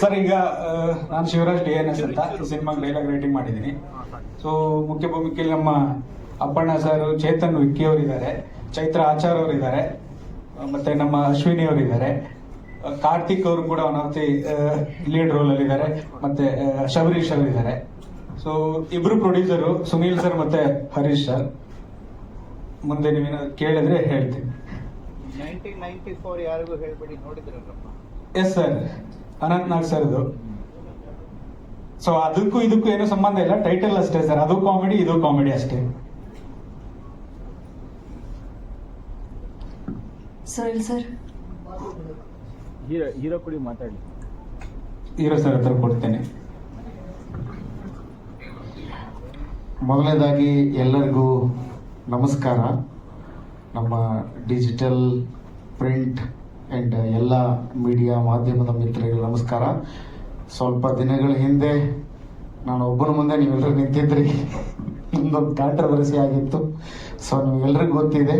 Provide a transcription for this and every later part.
Sir ಈಗ ನಾನು Shivraj D N S ಅಂತ ಸಿನಿಮಾಗೆ ಡೈಲಾಗ್ ರೈಟಿಂಗ್ ಮಾಡಿದ್ದೀನಿ. ಸೊ ಮುಖ್ಯ ಭೂಮಿಕೆಯಲ್ಲಿ ನಮ್ಮ ಅಪ್ಪಣ್ಣ ಸರ್ ಚೇತನ್ ವಿಕ್ಕಿ ಅವರಿದ್ದಾರೆ ಚೈತ್ರ ಆಚಾರ್ ಅವರಿದ್ದಾರೆ ಮತ್ತೆ ನಮ್ಮ ಅಶ್ವಿನಿ ಅವರಿದ್ದಾರೆ. ಕಾರ್ತಿಕ್ ಅವರು ಕೂಡ one of the lead role ಅಲ್ಲಿ ಇದ್ದಾರೆ ಮತ್ತೆ ಶಬರೀಶ್ ಅವರಿದ್ದಾರೆ ಸೊ ಇಬ್ರು ಪ್ರೊಡ್ಯೂಸರು ಸುನೀಲ್ ಸರ್ ಮತ್ತೆ ಹರೀಶ್ ಸರ್ ಮುಂದೆ ನೀವೇನಾದ್ರು ಕೇಳಿದ್ರೆ ಹೇಳ್ತೀನಿ. ಎಸ್ ಸರ್ ಅನಂತ್ ನಾಗ್ ಸರ್ದು ಸೊ ಅದಕ್ಕೂ ಇದಕ್ಕೂ ಏನು ಸಂಬಂಧ ಇಲ್ಲ. ಟೈಟಲ್ ಅಷ್ಟೇ ಸರ್ ಅದು ಕಾಮಿಡಿ ಇದು ಕಾಮಿಡಿ ಅಷ್ಟೇ. ಸರ್ ಹೀರೋ ಹೀರೋ ಕುಡಿ ಮಾತಾಡಿ. ಹೀರೋ ಸರ್ ಹತ್ರ ಕೊಡ್ತೇನೆ. ಮೊದಲನೇದಾಗಿ ಎಲ್ಲರಿಗೂ ನಮಸ್ಕಾರ. ನಮ್ಮ ಡಿಜಿಟಲ್ ಪ್ರಿಂಟ್ ಆ್ಯಂಡ್ ಎಲ್ಲ ಮೀಡಿಯಾ ಮಾಧ್ಯಮದ ಮಿತ್ರರಿಗೆ ನಮಸ್ಕಾರ. ಸ್ವಲ್ಪ ದಿನಗಳ ಹಿಂದೆ ನಾನು ಒಬ್ಬನ ಮುಂದೆ ನೀವೆಲ್ಲರೂ ನಿಂತಿದ್ರಿ. ಇನ್ನೊಂದು ಕಾಂಟ್ರವರ್ಸಿ ಆಗಿತ್ತು. ಸೊ ನಿಮಗೆಲ್ಲರಿಗೂ ಗೊತ್ತಿದೆ.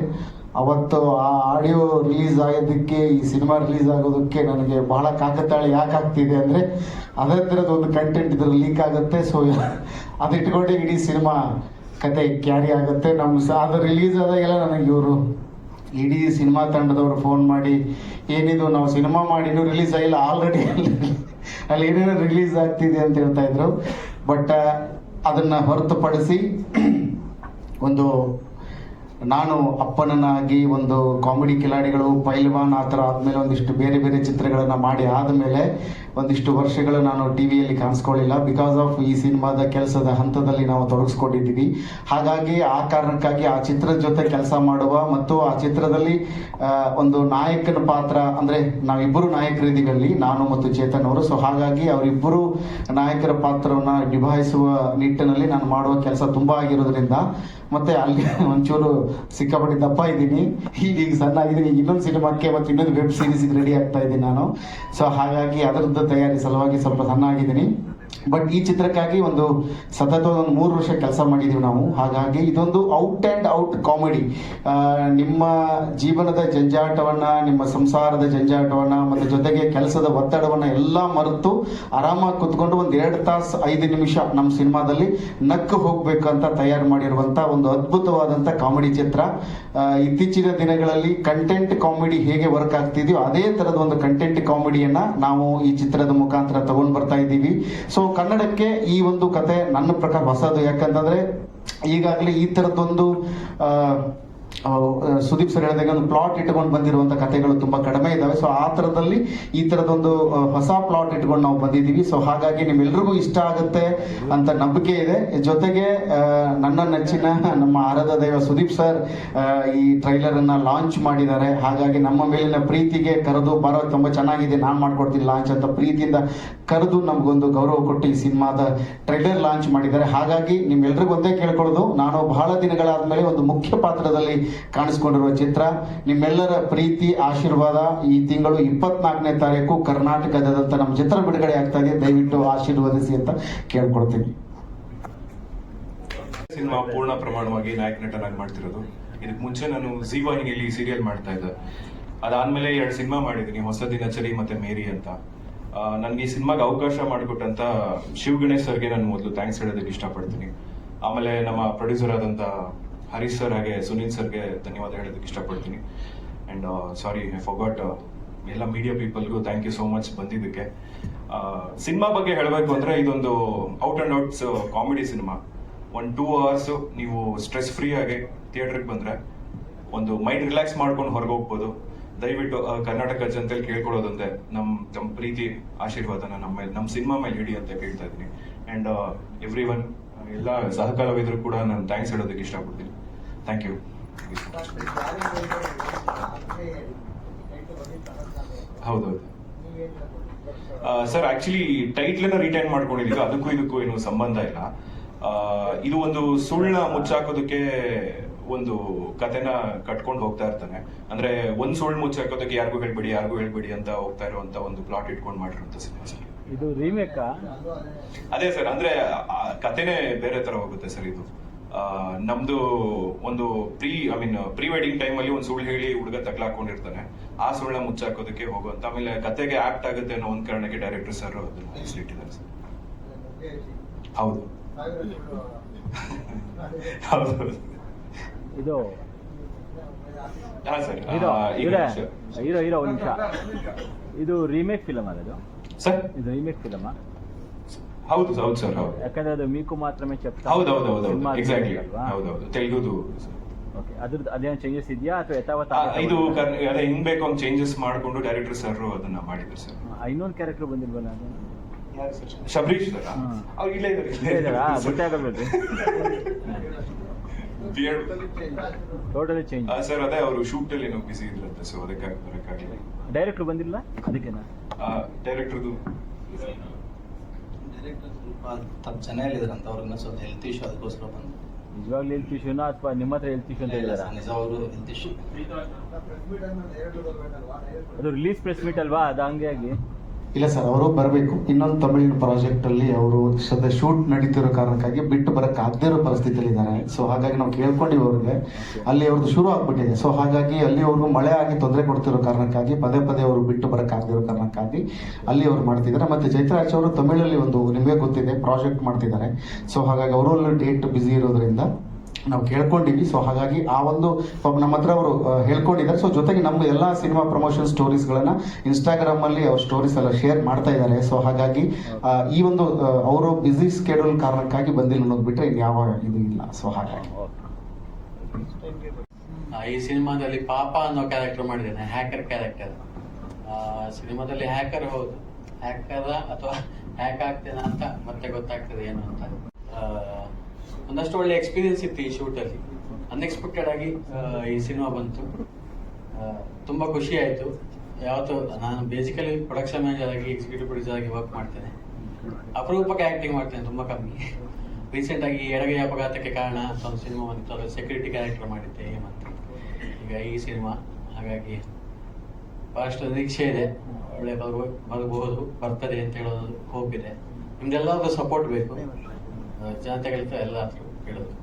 ಅವತ್ತು ಆ ಆಡಿಯೋ ರಿಲೀಸ್ ಆಗೋದಕ್ಕೆ ಈ ಸಿನಿಮಾ ರಿಲೀಸ್ ಆಗೋದಕ್ಕೆ ನನಗೆ ಬಹಳ ಕಾಕತಾಳಿ ಯಾಕೆ ಆಗ್ತಿದೆ ಅಂದರೆ, ಅದೇ ಥರದ ಒಂದು ಕಂಟೆಂಟ್ ಇದ್ರ ಲೀಕ್ ಆಗುತ್ತೆ. ಸೊ ಅದು ಇಟ್ಕೊಂಡೆ ಇಡೀ ಸಿನಿಮಾ ಕತೆ ಕ್ಯಾರಿ ಆಗುತ್ತೆ. ನಮ್ಮ ಅದು ರಿಲೀಸ್ ಆದಾಗೆಲ್ಲ ನನಗೆ ಇವರು ಇಡೀ ಸಿನಿಮಾ ತಂಡದವರು ಫೋನ್ ಮಾಡಿ, ಏನಿದು ನಾವು ಸಿನಿಮಾ ಮಾಡಿನೂ ರಿಲೀಸ್ ಆಗಿಲ್ಲ ಆಲ್ರೆಡಿ ಅಲ್ಲಿ ಏನೇನೋ ರಿಲೀಸ್ ಆಗ್ತಿದೆ ಅಂತ ಹೇಳ್ತಾ ಇದ್ರು. ಬಟ್ ಅದನ್ನ ಹೊರತುಪಡಿಸಿ ಒಂದು ನಾನು ಅಪ್ಪನನ್ನಾಗಿ ಒಂದು ಕಾಮಿಡಿ ಕಿಲಾಡಿಗಳು, ಪೈಲ್ವಾನ್ ಆ ಥರ ಆದಮೇಲೆ ಒಂದಿಷ್ಟು ಬೇರೆ ಬೇರೆ ಚಿತ್ರಗಳನ್ನು ಮಾಡಿ ಆದಮೇಲೆ ಒಂದಿಷ್ಟು ವರ್ಷಗಳು ನಾನು ಟಿ ವಿಯಲ್ಲಿ ಕಾಣಿಸ್ಕೊಳ್ಳಿಲ್ಲ. ಬಿಕಾಸ್ ಆಫ್ ಈ ಸಿನಿಮಾದ ಕೆಲಸದ ಹಂತದಲ್ಲಿ ನಾವು ತೊಡಗಿಸ್ಕೊಂಡಿದ್ದೀವಿ. ಹಾಗಾಗಿ ಆ ಕಾರಣಕ್ಕಾಗಿ ಆ ಚಿತ್ರದ ಜೊತೆ ಕೆಲಸ ಮಾಡುವ ಮತ್ತು ಆ ಚಿತ್ರದಲ್ಲಿ ಒಂದು ನಾಯಕನ ಪಾತ್ರ, ಅಂದರೆ ನಾವಿಬ್ಬರು ನಾಯಕರಿದ್ದೀವಿ ಅಲ್ಲಿ, ನಾನು ಮತ್ತು ಚೇತನ್ ಅವರು. ಸೊ ಹಾಗಾಗಿ ಅವರಿಬ್ಬರು ನಾಯಕರ ಪಾತ್ರವನ್ನು ನಿಭಾಯಿಸುವ ನಿಟ್ಟಿನಲ್ಲಿ ನಾನು ಮಾಡುವ ಕೆಲಸ ತುಂಬ ಆಗಿರೋದ್ರಿಂದ ಮತ್ತೆ ಅಲ್ಲಿ ಒಂಚೂರು ಸಿಕ್ಕಾಪಟ್ಟೆ ದಪ್ಪ ಇದ್ದೀನಿ. ಈಗ ಈಗ ಸಣ್ಣ ಆಗಿದ್ದೀನಿ ಈಗ ಇನ್ನೊಂದು ಸಿನಿಮಾಕ್ಕೆ ಮತ್ತೆ ಇನ್ನೊಂದು ವೆಬ್ ಸೀರೀಸ್ ರೆಡಿ ಆಗ್ತಾ ಇದ್ದೀನಿ ನಾನು. ಸೊ ಹಾಗಾಗಿ ಅದರದ್ದು ತಯಾರಿ ಸಲುವಾಗಿ ಸ್ವಲ್ಪ ಸಣ್ಣ ಆಗಿದ್ದೀನಿ ಬಟ್ ಈ ಚಿತ್ರಕ್ಕಾಗಿ ಒಂದು ಸತತ ಒಂದು ಮೂರು ವರ್ಷ ಕೆಲಸ ಮಾಡಿದ್ದೀವಿ ನಾವು. ಹಾಗಾಗಿ ಇದೊಂದು ಔಟ್ ಆ್ಯಂಡ್ ಔಟ್ ಕಾಮಿಡಿ ನಿಮ್ಮ ಜೀವನದ ಜಂಜಾಟವನ್ನ, ನಿಮ್ಮ ಸಂಸಾರದ ಜಂಜಾಟವನ್ನ, ಮತ್ತು ಜೊತೆಗೆ ಕೆಲಸದ ಒತ್ತಡವನ್ನ ಎಲ್ಲ ಮರೆತು ಆರಾಮಾಗಿ ಕುತ್ಕೊಂಡು ಒಂದು ಎರಡು ತಾಸು ಐದು ನಿಮಿಷ ನಮ್ಮ ಸಿನಿಮಾದಲ್ಲಿ ನಕ್ಕು ಅಂತ ತಯಾರು ಮಾಡಿರುವಂತ ಒಂದು ಅದ್ಭುತವಾದಂತ ಕಾಮಿಡಿ ಚಿತ್ರ. ಇತ್ತೀಚಿನ ದಿನಗಳಲ್ಲಿ ಕಂಟೆಂಟ್ ಕಾಮಿಡಿ ಹೇಗೆ ವರ್ಕ್ ಆಗ್ತಿದೆಯೋ ಅದೇ ತರದ ಒಂದು ಕಂಟೆಂಟ್ ಕಾಮಿಡಿಯನ್ನ ನಾವು ಈ ಚಿತ್ರದ ಮುಖಾಂತರ ತಗೊಂಡು ಬರ್ತಾ ಇದ್ದೀವಿ. ಸೊ ಕನ್ನಡಕ್ಕೆ ಈ ಒಂದು ಕತೆ ನನ್ನ ಪ್ರಕಾರ ಹೊಸದು. ಯಾಕಂತಂದ್ರೆ ಈಗಾಗಲೇ ಈ ಆ, ಸುದೀಪ್ ಸರ್ ಹೇಳಿದಾಗ ಒಂದು ಪ್ಲಾಟ್ ಇಟ್ಕೊಂಡು ಬಂದಿರುವಂತ ಕಥೆಗಳು ತುಂಬಾ ಕಡಿಮೆ ಇದಾವೆ. ಸೊ ಆ ತರದಲ್ಲಿ ಈ ತರದೊಂದು ಹೊಸ ಪ್ಲಾಟ್ ಇಟ್ಕೊಂಡು ನಾವು ಬಂದಿದ್ದೀವಿ. ಸೊ ಹಾಗಾಗಿ ನಿಮ್ಮೆಲ್ರಿಗೂ ಇಷ್ಟ ಆಗುತ್ತೆ ಅಂತ ನಂಬಿಕೆ ಇದೆ. ಜೊತೆಗೆ ನನ್ನ ನೆಚ್ಚಿನ ನಮ್ಮ ಆರಾಧ ದೈವ ಸುದೀಪ್ ಸರ್ ಈ ಟ್ರೈಲರ್ ಅನ್ನ ಲಾಂಚ್ ಮಾಡಿದ್ದಾರೆ. ಹಾಗಾಗಿ ನಮ್ಮ ಮೇಲಿನ ಪ್ರೀತಿಗೆ ಕರೆದು ಬರೋದು ತುಂಬಾ ಚೆನ್ನಾಗಿದೆ ನಾನು ಮಾಡ್ಕೊಡ್ತೀನಿ ಲಾಂಚ್ ಅಂತ ಪ್ರೀತಿಯಿಂದ ಕರೆದು ನಮಗೊಂದು ಗೌರವ ಕೊಟ್ಟು ಈ ಸಿನಿಮಾದ ಟ್ರೈಲರ್ ಲಾಂಚ್ ಮಾಡಿದ್ದಾರೆ. ಹಾಗಾಗಿ ನಿಮ್ಮೆಲ್ರಿಗೂ ಒಂದೇ ಕೇಳ್ಕೊಳ್ಳೋದು, ನಾನು ಬಹಳ ದಿನಗಳಾದ್ಮೇಲೆ ಒಂದು ಮುಖ್ಯ ಪಾತ್ರದಲ್ಲಿ ಕಾಣಿಸ್ಕೊಂಡಿರುವ ಚಿತ್ರ. ನಿಮ್ಮೆಲ್ಲರ ಪ್ರೀತಿ, ಆಶೀರ್ವಾದ ಈ ತಿಂಗಳು ಇಪ್ಪತ್ನಾಲ್ಕನೇ ತಾರೀಕು ಕರ್ನಾಟಕದಾದಂತ ನಮ್ಮ ಚಿತ್ರ ಬಿಡುಗಡೆ ಆಗ್ತಾ ಇದೆ. ದಯವಿಟ್ಟು ಆಶೀರ್ವದಿಸಿ ಅಂತ ಕೇಳ್ಕೊಳ್ತೀನಿ. ಸಿನಿಮಾ ಪೂರ್ಣ ಪ್ರಮಾಣವಾಗಿ ನಾಯಕ ನಟನಾಗಿ ಮಾಡ್ತಿರೋದು. ಇದಕ್ಕೆ ಮುಂಚೆ ನಾನು ಜಿ ವಾಹಿನಿಯಲ್ಲಿ ಸೀರಿಯಲ್ ಮಾಡ್ತಾ ಇದ್ದೆ. ಅದಾದ್ಮೇಲೆ ಎರಡು ಸಿನಿಮಾ ಮಾಡಿದ್ದೀನಿ ಹೊಸ ದಿನಚರಿ ಮತ್ತೆ ಮೇರಿ ಅಂತ. ನನಗೆ ಈ ಸಿನಿಮಾಗೆ ಅವಕಾಶ ಮಾಡಿಕೊಟ್ಟಂತ ಶಿವ್ ಗಣೇಶ್ ಸರ್ಗೆ ನಾನು ಮೊದಲು ಥ್ಯಾಂಕ್ಸ್ ಹೇಳೋದಕ್ಕೆ ಇಷ್ಟಪಡ್ತೀನಿ. ಆಮೇಲೆ ನಮ್ಮ ಪ್ರೊಡ್ಯೂಸರ್ ಆದಂತ ಹರೀಶ್ ಸರ್ ಹಾಗೆ ಸುನೀಲ್ ಸರ್ಗೆ ಧನ್ಯವಾದ ಹೇಳೋದಕ್ಕೆ ಇಷ್ಟಪಡ್ತೀನಿ. ಅಂಡ್ ಸಾರಿ ಐ ಫಾಟ್ ಎಲ್ಲ ಮೀಡಿಯಾ ಪೀಪಲ್ಗೂ ಥ್ಯಾಂಕ್ ಯು ಸೋ ಮಚ್ ಬಂದಿದ್ದಕ್ಕೆ. ಸಿನಿಮಾ ಬಗ್ಗೆ ಹೇಳಬೇಕು ಅಂದ್ರೆ ಇದೊಂದು out and outs comedy cinema. ಒಂದು ಟೂ ಅವರ್ಸ್ ನೀವು ಸ್ಟ್ರೆಸ್ ಫ್ರೀ ಆಗಿ ಥಿಯೇಟ್ರಿಗೆ ಬಂದ್ರೆ ಒಂದು ಮೈಂಡ್ ರಿಲ್ಯಾಕ್ಸ್ ಮಾಡ್ಕೊಂಡು ಹೊರಗೆ ಹೋಗ್ಬೋದು. ದಯವಿಟ್ಟು ಕರ್ನಾಟಕ ಜನತೆಯಲ್ಲಿ ಕೇಳ್ಕೊಳ್ಳೋದಂತೆ ನಮ್ಮ ತಮ್ಮ ಪ್ರೀತಿ, ಆಶೀರ್ವಾದನ ನಮ್ಮ ಮೇಲೆ ನಮ್ಮ ಸಿನಿಮಾ ಮೇಲೆ ಇಡಿ ಅಂತ ಕೇಳ್ತಾ ಇದ್ದೀನಿ. ಅಂಡ್ ಎವ್ರಿ ಒನ್ ಎಲ್ಲ ಸಹಕಾರವಿದ್ರು ಕೂಡ ನಾನು ಥ್ಯಾಂಕ್ಸ್ ಹೇಳೋದಕ್ಕೆ ಇಷ್ಟಪಡ್ತೀನಿ. ಥ್ಯಾಂಕ್ ಯು ಹೌದೌದು ಸರ್ ಆಕ್ಚುಲಿ ಟೈಟ್ಲನ್ನ ರಿಟೈನ್ ಮಾಡ್ಕೊಂಡಿದ್ದೀವಿ ಅದಕ್ಕೂ ಇದಕ್ಕೂ ಏನು ಸಂಬಂಧ ಇಲ್ಲ. ಇದು ಒಂದು ಸುಳ್ಳ ಮುಚ್ಚಾಕೋದಕ್ಕೆ ಒಂದು ಕತೆನ ಕಟ್ಕೊಂಡು ಹೋಗ್ತಾ ಇರ್ತಾನೆ. ಅಂದ್ರೆ ಒಂದ್ ಸುಳ್ಳು ಮುಚ್ಚಾಕೋದಕ್ಕೆ ಯಾರಿಗೂ ಹೇಳ್ಬಿಡಿ ಯಾರಿಗೂ ಹೇಳ್ಬೇಡಿ ಅಂತ ಹೋಗ್ತಾ ಇರುವಂತ ಒಂದು ಪ್ಲಾಟ್ ಇಟ್ಕೊಂಡು ಮಾಡಿರುವಂತ ಸಿನಿಮಾ ಸರ್. ಇದು ರೀಮೇಕ್ ಅದೇ ಸರ್ ಅಂದ್ರೆ ಕತೆನೇ ಬೇರೆ ತರ ಹೋಗುತ್ತೆ ಸರ್ ಇದು. ನಮ್ದು ಒಂದು pre I mean pre wedding ಅಲ್ಲಿ ಒಂದು ಸುಳ್ಳು ಹೇಳಿ ಹುಡುಗ ತಗ್ಲಾಕೊಂಡಿರ್ತಾನೆ ಆ ಸುಳ್ಳ ಮುಚ್ಚಾಕೋದಕ್ಕೆ ಹೋಗುವಂತ ಆಮೇಲೆ ಕತೆಗೆ ಆಕ್ಟ್ ಆಗುತ್ತೆ ಅನ್ನೋ ಒಂದ್ ಕಾರಣಕ್ಕೆ ಡೈರೆಕ್ಟರ್ ಸರ್. ಸರ್ ಹೌದು. ಹೌದು. ಇದು. ಹೀರೋ ಈಗ ಹೀರೋ ಒಂದು ನಿಮಿಷ. ಇದು ರೀಮೇಕ್ ಫಿಲಮ್ ಅದು ಸರ್. ಇದು ರೀಮೇಕ್ ಫಿಲಮ್ ಹೌದು ಹೌದು ಸರ್ ಹೌದು. ಯಾಕಂದ್ರೆ ಅದು ಮೀಕು ಮಾತ್ರಮೇ ಚೆಪ್ತಾ ಹೌದು ಹೌದು ಹೌದು ಎಕ್ಸಾಕ್ಟ್ಲಿ ಹೌದು ಹೌದು. ತೆಲುಗುದು ಓಕೆ ಅದ್ರದ್ದು ಅದೇನು ಚೇಂಜಸ್ ಇದೆಯಾ ಅಥವಾ ಯಥಾವತ್ ಇದು ಅದೇ ಹಿಂಗ್ ಬೇಕು ಹಂಗ್ ಚೇಂಜಸ್ ಮಾಡ್ಕೊಂಡು ಡೈರೆಕ್ಟರ್ ಸರ್ ಅದನ್ನ ಮಾಡಿದ್ರು ಸರ್. ಇನ್ನೊಂದು ಕ್ಯಾರೆಕ್ಟರ್ ಬಂದಿಲ್ವಲ್ಲ ಅದು? ಶಬರೀಶ್ ಸರ್. ಅವ್ರು ಇಲ್ಲೇ ಇದ್ದಾರೆ ಇಲ್ಲೇ ಇದ್ದಾರಾ? ಗೊತ್ತೇ ಆಗಲ್ವಲ್ರಿ ಟೋಟಲಿ ಚೇಂಜ್ ಸರ್ ಅದೇ ಅವರು ಶೂಟ್ ಅಲ್ಲಿ ಏನೋ ಬಿಸಿ ಇದ್ರಂತೆ ಸೊ ಅದಕ್ಕಾಗಿ ಬರಕ್ಕಾಗಿಲ್ಲ ಡೈರೆಕ್ಟರ್ ಬಂದಿಲ್ಲ? ಅದಕ್ಕೆನಾ? ಡೈರೆಕ್ಟರ್ದು ಡೈರೆಕ್ಟರ್ ಸ್ವಲ್ಪ ತಪ್ಪು ಜನ ಹೇಳಿದ್ರಂತ ಅವ್ರನ್ನ ಸ್ವಲ್ಪ ಹೆಲ್ತ್ ಇಶ್ಯೂ ಅದಕ್ಕೋಸ್ಕರ ಬಂದು. ನಿಜವಾಗ್ಲೂ ಹೆಲ್ತ್ ಇಶ್ಯೂನಾ ಅಥವಾ ನಿಮ್ಮ ಹತ್ರ ಹೆಲ್ತ್ ಇಶ್ಯೂ ಅಂತ ಹೇಳಿದಾರ? ನಿಜ ಅವರು ಹೆಲ್ತ್ ಇಶ್ಯೂ ಅದು ರಿಲೀಸ್ ಪ್ರೆಸ್ ಮೀಟ್ ಅಲ್ವಾ? ಅದು ಹಂಗೆ ಆಗಿ. ಇಲ್ಲ ಸರ್, ಅವರು ಬರಬೇಕು. ಇನ್ನೊಂದು ತಮಿಳಿನ ಪ್ರಾಜೆಕ್ಟ್ ಅಲ್ಲಿ ಅವರು ಸದ್ಯ ಶೂಟ್ ನಡೀತಿರೋ ಕಾರಣಕ್ಕಾಗಿ ಬಿಟ್ಟು ಬರಕ್ಕೆ ಆಗದೇ ಇರೋ ಪರಿಸ್ಥಿತಿಯಲ್ಲಿ ಇದ್ದಾರೆ. ಸೊ ಹಾಗಾಗಿ ನಾವು ಕೇಳ್ಕೊಂಡಿವಿ ಅವ್ರಿಗೆ. ಅಲ್ಲಿ ಅವ್ರದ್ದು ಶುರು ಆಗ್ಬಿಟ್ಟಿದೆ. ಸೊ ಹಾಗಾಗಿ ಅಲ್ಲಿ ಅವ್ರಿಗೂ ಮಳೆ ಆಗಿ ತೊಂದರೆ ಕೊಡ್ತಿರೋ ಕಾರಣಕ್ಕಾಗಿ, ಪದೇ ಪದೇ ಅವರು ಬಿಟ್ಟು ಬರಕ್ಕೆ ಆಗದಿರೋ ಕಾರಣಕ್ಕಾಗಿ ಅಲ್ಲಿ ಅವ್ರು ಮಾಡ್ತಿದ್ದಾರೆ. ಮತ್ತೆ ಚೈತ್ರಾಜ್ ಅವರು ತಮಿಳಲ್ಲಿ ಒಂದು ನಿಮಗೆ ಗೊತ್ತಿದೆ ಪ್ರಾಜೆಕ್ಟ್ ಮಾಡ್ತಿದ್ದಾರೆ. ಸೊ ಹಾಗಾಗಿ ಅವರು ಅಲ್ಲಿ ಡೇಟ್ ಬ್ಯುಸಿ ಇರೋದ್ರಿಂದ ನಾವು ಕೇಳ್ಕೊಂಡಿವಿ ಸೊ ಹಾಗಾಗಿ ಆ ಒಂದು ನಮ್ಮ ಹತ್ರ ಅವರು ಹೇಳ್ಕೊಂಡಿದ್ದಾರೆ. ಸೊ ಜೊತೆಗೆ ನಮ್ಮ ಎಲ್ಲ ಸಿನಿಮಾ ಪ್ರಮೋಷನ್ ಸ್ಟೋರೀಸ್ಗಳನ್ನ ಇನ್ಸ್ಟಾಗ್ರಾಮ್ ಅಲ್ಲಿ ಅವ್ರ ಸ್ಟೋರೀಸ್ ಎಲ್ಲ ಶೇರ್ ಮಾಡ್ತಾ ಇದ್ದಾರೆ. ಸೊ ಹಾಗಾಗಿ ಈ ಒಂದು ಅವರು ಬ್ಯುಸಿ ಸ್ಕೆಡ್ಯೂಲ್ ಕಾರಣಕ್ಕಾಗಿ ಬಂದಿಲ್ಲ ಅನ್ನೋದು ಬಿಟ್ರೆ ಇನ್ಯಾವ ಇದು ಇಲ್ಲ. ಸೊ ಹಾಗಾಗಿ. ಈ ಸಿನಿಮಾದಲ್ಲಿ ಪಾಪ ಅನ್ನೋ ಕ್ಯಾರೆಕ್ಟರ್ ಮಾಡಿದ್ದೇನೆ ಹ್ಯಾಕರ್ ಕ್ಯಾರೆಕ್ಟರ್ ಸಿನಿಮಾದಲ್ಲಿ ಹ್ಯಾಕರ್ ಹೌದು. ಹ್ಯಾಕರ್ ಅಥವಾ ಹ್ಯಾಕ್ ಆಗ್ತೇನೆ ಅಂತ ಮತ್ತೆ ಗೊತ್ತಾಗ್ತದೆ ಏನು ಅಂತ. ಒಂದಷ್ಟು ಒಳ್ಳೆ ಎಕ್ಸ್ಪೀರಿಯನ್ಸ್ ಇತ್ತು ಈ ಶೂಟಲ್ಲಿ ಅನ್ಎಕ್ಸ್ಪೆಕ್ಟೆಡ್ ಆಗಿ ಈ ಸಿನಿಮಾ ಬಂತು. ತುಂಬ ಖುಷಿ ಆಯ್ತು. ಯಾವತ್ತು, ನಾನು ಬೇಸಿಕಲಿ ಪ್ರೊಡಕ್ಷನ್ ಮ್ಯಾನೇಜರ್ ಆಗಿ ಎಕ್ಸಿಕ್ಯೂಟಿವ್ ಪ್ರೊಡ್ಯೂಸರ್ ಆಗಿ ವರ್ಕ್ ಮಾಡ್ತೇನೆ. ಅಪರೂಪಕ್ಕೆ ಆಕ್ಟಿಂಗ್ ಮಾಡ್ತೇನೆ, ತುಂಬಾ ಕಮ್ಮಿ. ರೀಸೆಂಟ್ ಆಗಿ ಎಡಗೈ ಅಪಘಾತಕ್ಕೆ ಕಾರಣ ಅಂತ ಒಂದು ಸಿನಿಮಾ ಬಂದಿತ್ತು ಅದು ಸೆಕ್ಯೂರಿಟಿ ಕ್ಯಾರೆಕ್ಟರ್ ಮಾಡಿದ್ದೆ, ಹೇಮಂತ್. ಈಗ ಈ ಸಿನಿಮಾ ಹಾಗಾಗಿ ಭಾಳಷ್ಟು ನಿರೀಕ್ಷೆ ಇದೆ. ಒಳ್ಳೆ ಬರ್ಬೋದು ಬರ್ತದೆ ಅಂತ ಹೇಳೋದು ಹೋಗಿದೆ. ಇದೆ ನಿಮ್ದೆಲ್ಲರಿಗೂ ಸಪೋರ್ಟ್ ಬೇಕು. ಜನತೆಗಳಿಂದ ಎಲ್ಲ ಕೇಳೋದು.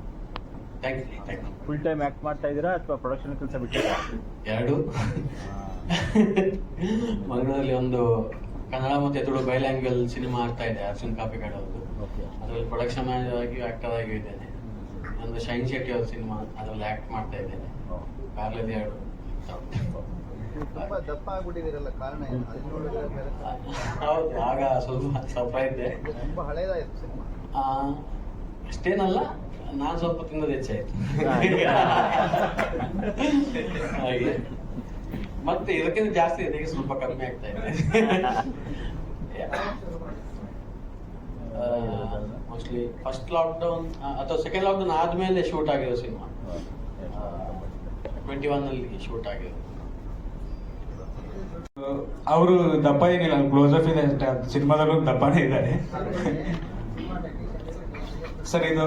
Thank you thank you full time act ಮಾಡ್ತಾ ಇದ್ದೀರಾ ಅಥವಾ ಪ್ರೊಡಕ್ಷನ್ ಕೆಲಸ ಬಿಟ್ಟಿದ್ದೀರಾ? ಎರಡು. ಮಂಗಳೂರಲ್ಲಿ ಒಂದು ಕನ್ನಡ ಮತ್ತು ತುಳು ಬೈಲ್ಯಾಂಗ್ವಲ್ ಸಿನಿಮಾ ಆಗ್ತಾ ಇದೆ ಅರ್ಜುನ್ ಕಾಪಿ ಕಾಡೋದು ಅದರಲ್ಲಿ ಪ್ರೊಡಕ್ಷನ್ ಮ್ಯಾನೇಜರ್ ಆಗಿ ಆಕ್ಟರ್ ಆಗಿ ಇದ್ದೇನೆ. ಒಂದು ಶೈನ್ ಶೆಟ್ಟಿ ಅವ್ರ ಸಿನಿಮಾ ಅದರಲ್ಲಿ ಆಕ್ಟ್ ಮಾಡ್ತಾ ಇದ್ದೇನೆ. ಪ್ಯಾರ್ಲಲ್ಲಿ ಎರಡು. ತುಂಬಾ ದಪ್ಪ ಕಾರಣ ಹೌದು ಆಗ ಸ್ವಲ್ಪ ಸ್ವಲ್ಪ ಇದೆ. ತುಂಬಾ ಹಳೇದಾಯ್ತು ಸಿನಿಮಾ ಅಷ್ಟೇನಲ್ಲ ನಾನು ಸ್ವಲ್ಪ ತಿನ್ನೋದು ಹೆಚ್ಚಾಯ್ತು. ಮತ್ತೆ ಇದಕ್ಕಿಂತ ಜಾಸ್ತಿ ಇದೆ ಈಗ ಸ್ವಲ್ಪ ಕಮ್ಮಿ ಆಗ್ತಾ ಇದೆ. ಮೋಸ್ಟ್ಲಿ ಫಸ್ಟ್ ಲಾಕ್ಡೌನ್ ಅಥವಾ ಸೆಕೆಂಡ್ ಲಾಕ್ಡೌನ್ ಆದ್ಮೇಲೆ ಶೂಟ್ ಆಗಿರೋ ಸಿನಿಮಾ ಟ್ವೆಂಟಿ ಒನ್ ಅಲ್ಲಿ ಶೂಟ್ ಆಗಿರೋದು. ಅವರು ದಪ್ಪ ಏನಿಲ್ಲ ಕ್ಲೋಸ್ ಅಪ್ ಇದೆ ಸಿನಿಮಾದಲ್ಲೂ ದಪ್ಪನೇ ಇದ್ದಾರೆ. ಸರ್, ಇದು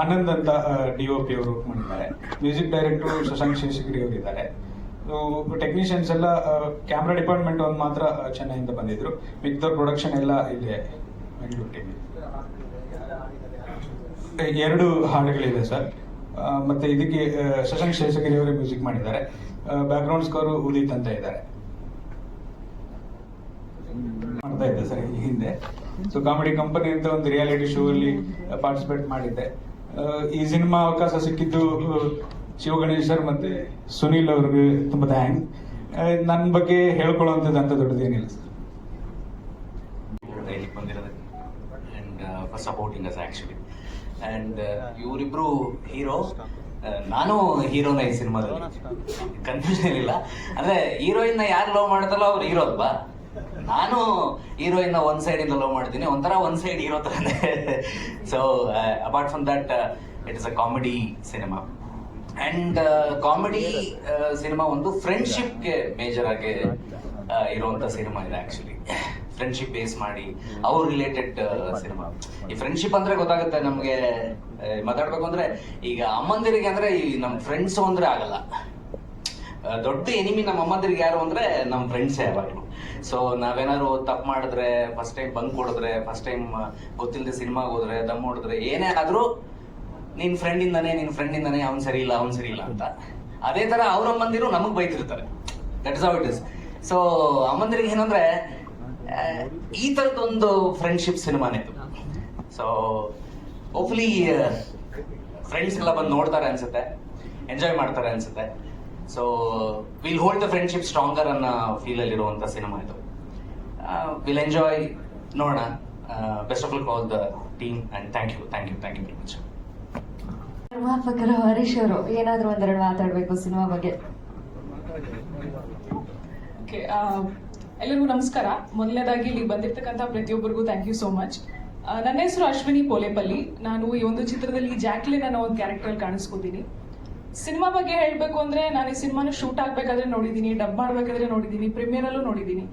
ಆನಂದ್ ಅಂತ ಡಿ ಒ ಪಿ ಅವರು ಮಾಡಿದ್ದಾರೆ. ಮ್ಯೂಸಿಕ್ ಡೈರೆಕ್ಟರ್ ಶಶಾಂಕ್ ಶೇಷಗಿರಿ ಅವರು ಇದ್ದಾರೆ ಟೆಕ್ನಿಷಿಯನ್ಸ್ ಎಲ್ಲ ಕ್ಯಾಮ್ರಾ ಡಿಪಾರ್ಟ್ಮೆಂಟ್ ಒಂದು ಮಾತ್ರ ಚೆನ್ನೈಯಿಂದ ಬಂದಿದ್ರು. ಮಿಕ್ದವ್ರ ಪ್ರೊಡಕ್ಷನ್ ಎಲ್ಲ ಇದೆ ಬೆಂಗಳೂರು ಟೀಮ್ ಎರಡು ಹಾಡುಗಳಿದೆ ಸರ್. ಮತ್ತೆ ಇದಕ್ಕೆ ಶಶಾಂಕ್ ಶೇಷಗಿರಿ ಅವರೇ ಮ್ಯೂಸಿಕ್ ಮಾಡಿದ್ದಾರೆ. ಬ್ಯಾಕ್ ಗ್ರೌಂಡ್ ಸ್ಕೋರ್ ಉದಿತ್ ಅಂತ ಇದ್ದಾರೆ. ಮಾಡ್ತಾ ಇದ್ದೆ ಸರ್ ಹಿಂದೆ. ಸೊ ಕಾಮಿಡಿ ಕಂಪನಿ ಅಂತ ಒಂದು ರಿಯಾಲಿಟಿ ಶೋ ಅಲ್ಲಿ ಪಾರ್ಟಿಸಿಪೇಟ್ ಮಾಡಿದ್ದೆ. ಈ ಸಿನಿಮಾ ಅವಕಾಶ ಸಿಕ್ಕಿದ್ದು ಶಿವಗಣೇಶ್ ಶಿವ ಗಣೇಶ್ ಸರ್ ಮತ್ತೆ ಸುನೀಲ್ ಅವ್ರಿಗೆ ತುಂಬಾ ಥ್ಯಾಂಕ್ ನನ್ನ ಬಗ್ಗೆ ಹೇಳ್ಕೊಳ್ಳುವಂಥದ್ದು ಅಂತ ದೊಡ್ಡದೇನಿಲ್ಲ sir and first supporting us actually and ಇವರಿಬ್ರು ಹೀರೋ ನಾನು ಹೀರೋನ ಈ ಸಿನಿಮಾದಲ್ಲಿ ಕನ್ಫ್ಯೂಷನ್ ಇಲ್ಲ ಅಂದ್ರೆ ಹೀರೋಯಿನ್ ಯಾರು ಲವ್ ಮಾಡ್ತಾರೋ ಅವ್ರು ಹೀರೋ ಅಲ್ವಾ? ನಾನು ಹೀರೋಯಿನ್ ಒಂದ್ ಸೈಡ್ ಇಂದ ಲವ್ ಮಾಡ್ತೀನಿ. ಒಂಥರ ಒನ್ ಸೈಡ್ ಹೀರೋ ತರನೇ. So apart from that it is a comedy cinema and comedy cinema ಒಂದು ಫ್ರೆಂಡ್ಶಿಪ್ಗೆ ಮೇಜರ್ ಆಗಿ ಇರುವಂತ ಸಿನಿಮಾ ಇದೆ ಆಕ್ಚುಲಿ ಫ್ರೆಂಡ್ಶಿಪ್ ಬೇಸ್ ಮಾಡಿ, ಅವ್ರ ರಿಲೇಟೆಡ್ ಸಿನಿಮಾ ಈ ಫ್ರೆಂಡ್ಶಿಪ್ ಅಂದ್ರೆ ಗೊತ್ತಾಗುತ್ತೆ ನಮ್ಗೆ ಮಾತಾಡ್ಬೇಕು ಅಂದ್ರೆ ಈಗ ಅಮ್ಮಂದಿರಿಗೆ ಅಂದ್ರೆ ಈ ನಮ್ ಫ್ರೆಂಡ್ಸ್ ಅಂದ್ರೆ ಆಗಲ್ಲ. ದೊಡ್ಡ ಎನಿಮಿ ನಮ್ಮ ಅಮ್ಮಂದಿರಿಗೆ ಯಾರು ಅಂದ್ರೆ ನಮ್ಮ ಫ್ರೆಂಡ್ಸೇ ಯಾವಾಗಲೂ. ಸೊ ನಾವೇನಾದ್ರು ತಪ್ಪು ಮಾಡಿದ್ರೆ ಫಸ್ಟ್ ಟೈಮ್ ಬಂದ್ ಕೊಡಿದ್ರೆ ಫಸ್ಟ್ ಟೈಮ್ ಗೊತ್ತಿಲ್ಲದೆ ಸಿನಿಮಾಗೆ ಹೋದ್ರೆ, ದಮ್ ಹೊಡೆದ್ರೆ, ಏನೇ ಆದ್ರೂ ನಿನ್ ನಿನ್ನ ನಿನ್ ಫ್ರೆಂಡಿಂದಾನೆ ಅವ್ನ್ ಸರಿ ಇಲ್ಲ, ಅವ್ನ್ ಸರಿ ಇಲ್ಲ ಅಂತ. ಅದೇ ತರ ಅವ್ರ ಅಮ್ಮಂದಿರು ನಮಗ್ ಬೈತಿರ್ತಾರೆ. That is how it is so ಅಮ್ಮಂದಿರಿಗೆ ಏನಂದ್ರೆ ಈ ತರದೊಂದು ಫ್ರೆಂಡ್ಶಿಪ್ ಸಿನಿಮಾನೇ ಇದು. ಸೊ ಓಪ್ಲಿ ಫ್ರೆಂಡ್ಸ್ ಎಲ್ಲ ಬಂದು ನೋಡ್ತಾರೆ ಅನ್ಸುತ್ತೆ ಎಂಜಾಯ್ ಮಾಡ್ತಾರೆ ಅನ್ಸುತ್ತೆ. So will hold the friendship stronger ಅನ್ನೋ ಫೀಲ್ ಅಲ್ಲಿ ಇರುವಂತ ಸಿನಿಮಾ ಇದು. ವಿಲ್ ಎಂಜಾಯ್ ನೋಡೋಣ. Best of luck all the team and thank you thank you thank you very much ನಿರ್ಮಾಪಕರು ಹರೀಶ್ ಅವರು ಏನಾದರೂ ಒಂದೆರಡು ಮಾತಾಡಬೇಕು ಸಿನಿಮಾ ಬಗ್ಗೆ? ಓಕೆ ಎಲ್ಲರಿಗೂ ನಮಸ್ಕಾರ. ಮೊದಲನೇದಾಗಿ ಇಲ್ಲಿ ಬಂದಿರ್ತಕ್ಕಂಥ ಪ್ರತಿಯೊಬ್ಬರಿಗೂ ಥ್ಯಾಂಕ್ ಯು ಸೋ ಮಚ್ ನನ್ನ ಹೆಸರು ಅಶ್ವಿನಿ ಪೋಲೆಪಲ್ಲಿ. ನಾನು ಈ ಒಂದು ಚಿತ್ರದಲ್ಲಿ ಜಾಕ್ಲಿನ್ ಅನ್ನೋ ಒಂದು ಕ್ಯಾರೆಕ್ಟರ್ ಕಾಣಿಸ್ಕೊತೀನಿ ಸಿನಿಮಾ ಬಗ್ಗೆ ಹೇಳಬೇಕು ಅಂದ್ರೆ ನಾನು ಈ ಸಿನಿಮಾನ ಶೂಟ್ ಆಗ್ಬೇಕಾದ್ರೆ ನೋಡಿದ್ದೀನಿ ಡಬ್ ಮಾಡ್ಬೇಕಾದ್ರೆ ನೋಡಿದ್ದೀನಿ ಪ್ರೀಮಿಯರಲ್ಲೂ ನೋಡಿದೀನಿ.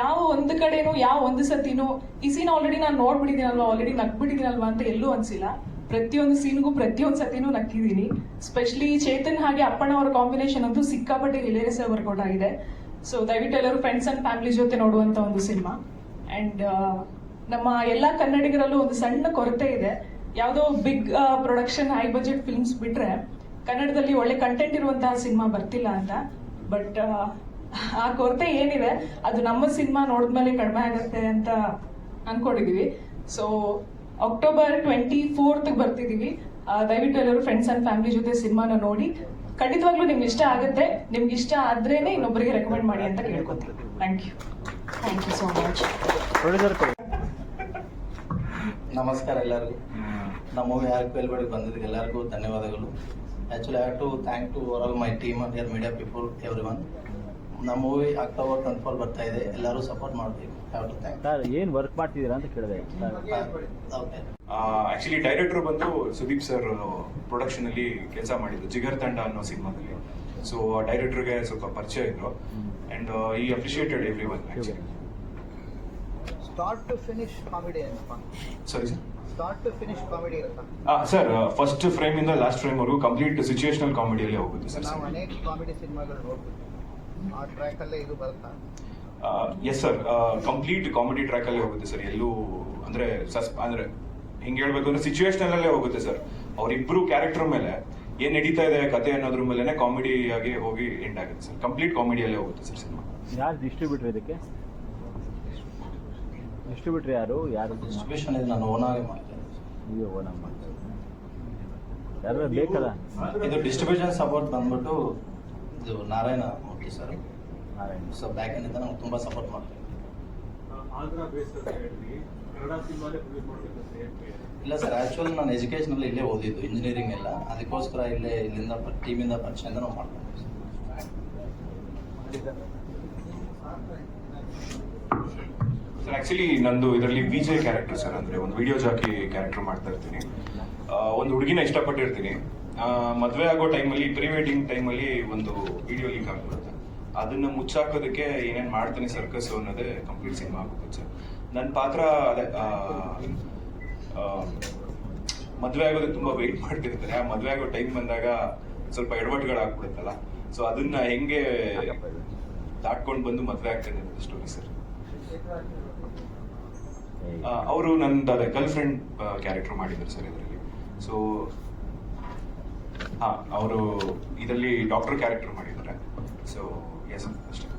ಯಾವ ಒಂದು ಕಡೆನೂ, ಯಾವ ಒಂದು ಸತಿನೂ ಈ ಸೀನ್ ಆಲ್ರೆಡಿ ನಾನು ನೋಡ್ಬಿಟ್ಟಿದ್ದೀನಲ್ವಾ ಆಲ್ರೆಡಿ ನಗ್ಬಿಟ್ಟಿದ್ದೀನಲ್ವಾ ಅಂತ ಎಲ್ಲೂ ಅನ್ಸಿಲ್ಲ. ಪ್ರತಿಯೊಂದು ಸೀನ್ಗೂ ಪ್ರತಿಯೊಂದು ಸತಿನೂ ನಕ್ಕಿದ್ದೀನಿ ಸ್ಪೆಷಲಿ ಚೇತನ್ ಹಾಗೆ ಅಪ್ಪಣ್ಣ ಅವರ ಕಾಂಬಿನೇಷನ್ ಅಂತೂ ಸಿಕ್ಕಾಪಟ್ಟೆ ಹಿಲೇರಿಯಸ್ ವರ್ಕೌಟ್ ಆಗಿದೆ. ಸೊ ದಯವಿಟ್ಟು ಎಲ್ಲರೂ ಫ್ರೆಂಡ್ಸ್ ಅಂಡ್ ಫ್ಯಾಮಿಲಿ ಜೊತೆ ನೋಡುವಂತ ಒಂದು ಸಿನಿಮಾ. ಅಂಡ್ ನಮ್ಮ ಎಲ್ಲ ಕನ್ನಡಿಗರಲ್ಲೂ ಒಂದು ಸಣ್ಣ ಕೊರತೆ ಇದೆ. ಯಾವುದೋ big production high budget films ಬಿಟ್ರೆ ಕನ್ನಡದಲ್ಲಿ ಒಳ್ಳೆ ಕಂಟೆಂಟ್ ಇರುವಂತಹ ಸಿನಿಮಾ ಬರ್ತಿಲ್ಲ ಅಂತ. ಬಟ್ ಆ ಕೊರತೆ ಏನಿದೆ ಅದು ನಮ್ಮ ಸಿನಿಮಾ ನೋಡಿದ್ಮೇಲೆ ಕಡಿಮೆ ಆಗುತ್ತೆ ಅಂತ ಅನ್ಕೊಂಡಿದೀವಿ. ಸೊ ಅಕ್ಟೋಬರ್ ಟ್ವೆಂಟಿ ಫೋರ್ತ್ ಬರ್ತಿದೀವಿ. ಆ, ದಯವಿಟ್ಟು ಎಲ್ಲರೂ ಫ್ರೆಂಡ್ಸ್ ಅಂಡ್ ಫ್ಯಾಮಿಲಿ ಜೊತೆ ಸಿನಿಮಾನ ನೋಡಿ. ಖಂಡಿತವಾಗ್ಲೂ ನಿಮ್ಗೆ ಇಷ್ಟ ಆಗುತ್ತೆ. ನಿಮ್ಗೆ ಇಷ್ಟ ಆದ್ರೇನೆ ಇನ್ನೊಬ್ಬರಿಗೆ ರೆಕಮೆಂಡ್ ಮಾಡಿ ಅಂತ ಕೇಳ್ಕೊತೀನಿ thank you thank you so much ನಮಸ್ಕಾರ ಎಲ್ಲರಿಗೂ. ನಮ್ಮ ಪಿ ಎಲ್ ಬಂದಿದ್ದಕ್ಕೆ ಎಲ್ಲರಿಗೂ ಧನ್ಯವಾದಗಳು. Actually have to thank to overall my team and your media people everyone ನಮ್ಮ ಮೂವಿ ಅಕ್ಟೋಬರ್ ಟ್ವೆಂಟಿ ಫೋರ್ ಬರ್ತಾ ಇದೆ. ಎಲ್ಲರೂ ಸಪೋರ್ಟ್ ಮಾಡಬೇಕು. ಹ್ಯಾವ್ ಟು ಥ್ಯಾಂಕ್ ಸರ್ ಏನು ವರ್ಕ್ ಮಾಡ್ತಿದ್ದೀರಾ ಅಂತ ಕೇಳಿದೆ. ಓಕೆ ಆಕ್ಚುಲಿ ಡೈರೆಕ್ಟರ್ ಬಂದು ಸುದೀಪ್ ಸರ್ ಪ್ರೊಡಕ್ಷನ್ ಅಲ್ಲಿ ಕೆಲಸ ಮಾಡಿದ್ರು ಜಿಗರ್ ತಂಡ ಅನ್ನೋ ಸಿನಿಮಾದಲ್ಲಿ. ಸೊ ಡೈರೆಕ್ಟರ್ಗೆ ಸ್ವಲ್ಪ ಪರಿಚಯ ಇದ್ರು. ಅಂಡ್ ಈ appreciated everyone start to finish comedy ಸರಿ sir start to finish comedy ಇರುತ್ತಾ? ಸರ್ ಫಸ್ಟ್ ಫ್ರೇಮ್ ಇಂದ ಲಾಸ್ಟ್ ಫ್ರೇಮ್ ವರೆಗೂ ಕಂಪ್ಲೀಟ್ ಸಿಚುಯೇಷನಲ್ ಕಾಮಿಡಿಯಲ್ಲೇ ಹೋಗುತ್ತೆ ಸರ್ ನಾವು ಅನೇಕ ಕಾಮಿಡಿ ಸಿನಿಮಾಗಳು ನೋಡ್ತೀವಿ. ಆ ಟ್ರ್ಯಾಕ್ ಅಲ್ಲೇ ಇದು ಬರುತ್ತಾ? Yes sir complete comedy track ಅಲ್ಲಿ ಹೋಗುತ್ತೆ ಸರ್. ಎಲ್ಲೂ ಅಂದ್ರೆ ಸಸ್ ಅಂದ್ರೆ ಹಿಂಗೆ ಹೇಳ್ಬೇಕು ಅಂದ್ರೆ ಸಿಚುಯೇಷನಲ್ ಅಲ್ಲೇ ಹೋಗುತ್ತೆ ಸರ್. ಅವರಿಬ್ರು ಕ್ಯಾರೆಕ್ಟರ್ ಮೇಲೆ ಏನ್ ನಡೀತಾ ಇದೆ ಕತೆ ಅನ್ನೋದ್ರ ಮೇಲೆ ಕಾಮಿಡಿ ಆಗಿ ಹೋಗಿ ಎಂಡ್ ಆಗುತ್ತೆ ಸರ್. ಕಂಪ್ಲೀಟ್ ಕಾಮಿಡಿಯಲ್ಲೇ ಹೋಗುತ್ತೆ ಸರ್ ಸಿನಿಮಾ. ಯಾರು ಡಿಸ್ಟ್ರಿಬ್ಯೂಟರ್ ಇದಕ್ಕೆ? ಡಿಸ್ಟ್ರಿಬ್ಯೂಟರ್ ಯಾರು? ಯಾರು? ಡಿಸ್ಟ್ರಿಬ್ಯೂಷನ್ ಇದೆ ನಾನು ಓನಾಗಿ ಮಾಡ್ತಾರೆ ಯಾರು ಬೇಕಲ್ಲ? ಇದು ಡಿಸ್ಟ್ರಿಬ್ಯೂಷನ್ ಸಪೋರ್ಟ್ ಬಂದ್ಬಿಟ್ಟು ಇದು Narayana Murthy sir. Narayana. So back ಇಂದ ನಮ್ಗೆ ತುಂಬ ಸಪೋರ್ಟ್ ಮಾಡ್ತೀವಿ. ಇಲ್ಲ ಸರ್ ಆ್ಯಕ್ಚುಲಿ ನಾನು ಎಜುಕೇಶನಲ್ಲಿ ಇಲ್ಲೇ ಓದಿದ್ದು ಇಂಜಿನಿಯರಿಂಗ್ ಎಲ್ಲ. ಅದಕ್ಕೋಸ್ಕರ ಇಲ್ಲೇ ಇಲ್ಲಿಂದ ಟೀಮಿಂದ ಪರಿಚಯದಿಂದ ನಾವು ಮಾಡ್ಕೊಂಡು ಸರ್ ಆಕ್ಚುಲಿ ನಂದು ಇದರಲ್ಲಿ ವಿಜಯ್ ಕ್ಯಾರೆಕ್ಟರ್ ಸರ್ ಅಂದ್ರೆ ಒಂದು ವಿಡಿಯೋ ಜಾಕಿ ಕ್ಯಾರೆಕ್ಟರ್ ಮಾಡ್ತಾ ಇರ್ತೀನಿ. ಒಂದು ಹುಡುಗಿನ ಇಷ್ಟಪಟ್ಟಿರ್ತೀನಿ. ಮದುವೆ ಮದ್ವೆ ಆಗೋ ಟೈಮಲ್ಲಿ ಪ್ರೀ ವೆಡ್ಡಿಂಗ್ ಟೈಮಲ್ಲಿ ಒಂದು ವಿಡಿಯೋ ಲಿಂಕ್ ಆಗಿಬಿಡುತ್ತೆ. ಅದನ್ನ ಮುಚ್ಚಾಕೋದಕ್ಕೆ ಏನೇನು ಮಾಡ್ತೀನಿ ಸರ್ಕಸ್ ಅನ್ನೋದೇ ಕಂಪ್ಲೀಟ್ ಸಿನಿಮಾ ಆಗುತ್ತೆ ಸರ್ ನನ್ನ ಪಾತ್ರ ಅದೇ ಮದ್ವೆ ಆಗೋದಕ್ಕೆ ತುಂಬ ವೆಯ್ಟ್ ಮಾಡ್ತಿರ್ತಾರೆ ಆ ಮದುವೆ ಆಗೋ ಟೈಮ್ ಬಂದಾಗ ಸ್ವಲ್ಪ ಎಡವಟ್ಟುಗಳಾಗ್ಬಿಡುತ್ತಲ್ಲ ಸೊ ಅದನ್ನ ಹೆಂಗೆ ದಾಟ್ಕೊಂಡು ಬಂದು ಮದುವೆ ಆಗ್ತದೆ ಸ್ಟೋರಿ ಸರ್ ಅವರು ನನ್ನ ಗರ್ಲ್ ಫ್ರೆಂಡ್ ಕ್ಯಾರೆಕ್ಟರ್ ಮಾಡಿದ್ರು ಸರ್ ಇದರಲ್ಲಿ. ಸೊ ಹಾ, ಅವರು ಇದರಲ್ಲಿ ಡಾಕ್ಟರ್ ಕ್ಯಾರೆಕ್ಟರ್ ಮಾಡಿದ್ದಾರೆ. ಸೊ ಎಸ್ ಅಷ್ಟೇ.